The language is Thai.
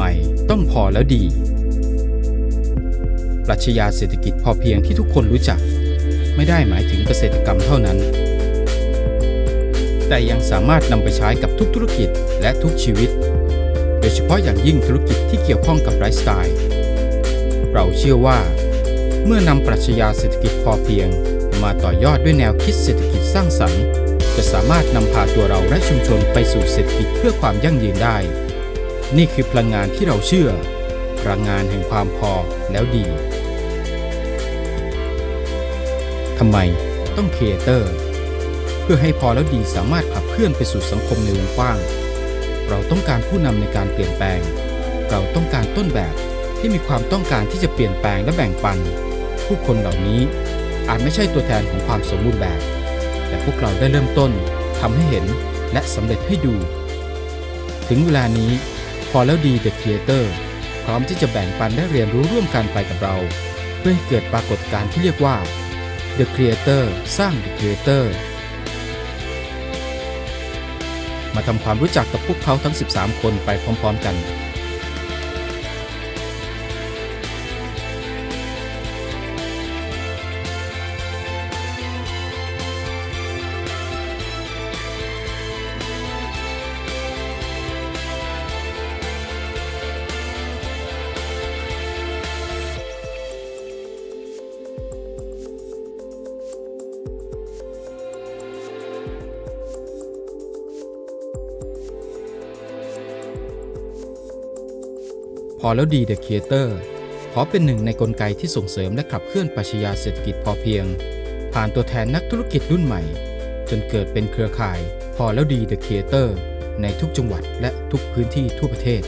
ไมต้องพอแล้วดี ปรัชญาเศรษฐกิจพอเพียงที่ทุกคนรู้จัก ไม่ได้หมายถึงเกษตรกรรมเท่านั้น แต่ยังสามารถนำไปใช้กับทุกธุรกิจและทุกชีวิต โดยเฉพาะอย่างยิ่งธุรกิจที่เกี่ยวข้องกับไลฟ์สไตล์ เราเชื่อว่า เมื่อนำปรัชญาเศรษฐกิจพอเพียง มาต่อยอดด้วยแนวคิดเศรษฐกิจสร้างสรรค์จะสามารถนำพาตัวเราและชุมชนไปสู่เศรษฐกิจเพื่อความยั่งยืนได้ นี่คือพลังงานที่เราเชื่อ พลังงานแห่งความพอแล้วดีทำไมต้องเอเตอร์ เพื่อให้พอแล้วดีสามารถขับเคลื่อนไปสู่สังคมในวงกว้าง เราต้องการผู้นำในการเปลี่ยนแปลง เราต้องการต้นแบบที่มีความต้องการที่จะเปลี่ยนแปลงและแบ่งปัน ผู้คนเหล่านี้อาจไม่ใช่ตัวแทนของความสมบูรณ์แบบ แต่พวกเราได้เริ่มต้นทำให้เห็นและสำเร็จให้ดู ถึงเวลานี้ พอแล้วดีเดอะครีเอเตอร์พร้อมที่จะแบ่งปันและเรียนรู้ร่วมกันไปกับเรา เพื่อให้เกิดปรากฏการณ์ที่เรียกว่า The Creator สร้าง The Creator มาทำความรู้จักกับพวกเขาทั้ง 13 คนไปพร้อมๆกัน พอแล้วดีเดอะครีเอเตอร์ขอเป็นหนึ่งในกลไกที่ส่งเสริมและขับเคลื่อนปรัชญาเศรษฐกิจพอเพียง ผ่านตัวแทนนักธุรกิจรุ่นใหม่ จนเกิดเป็นเครือข่าย พอแล้วดีเดอะครีเอเตอร์ในทุกจังหวัดและทุกพื้นที่ทั่วประเทศ